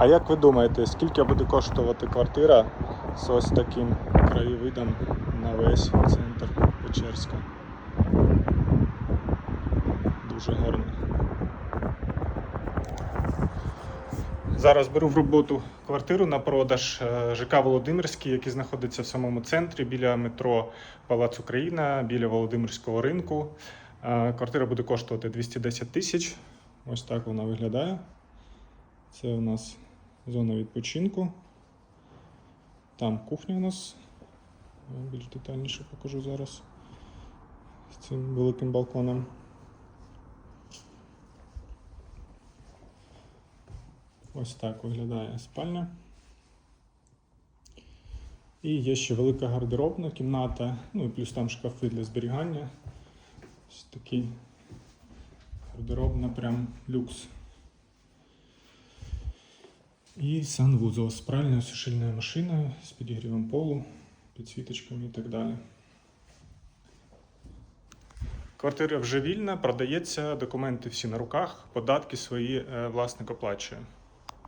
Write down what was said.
А як ви думаєте, скільки буде коштувати квартира з ось таким краєвидом на весь центр Печерська? Дуже гарно. Зараз беру в роботу квартиру на продаж е, ЖК Володимирський, який знаходиться в самому центрі біля метро Палац Україна, біля Володимирського ринку. Е, Квартира буде коштувати 210 тисяч. Ось так вона виглядає. Це у нас зона відпочинку. Там кухня у нас. Я більш детальніше покажу зараз з цим великим балконом. Ось так виглядає спальня. І є ще велика гардеробна кімната, ну і плюс там шкафи для зберігання. Ось такий гардеробна, прям люкс. І санвузол з пральною сушильною машиною з підігрівом полу, підсвіточками і так далі. Квартира вже вільна, продається, документи всі на руках, податки свої е, власник оплачує.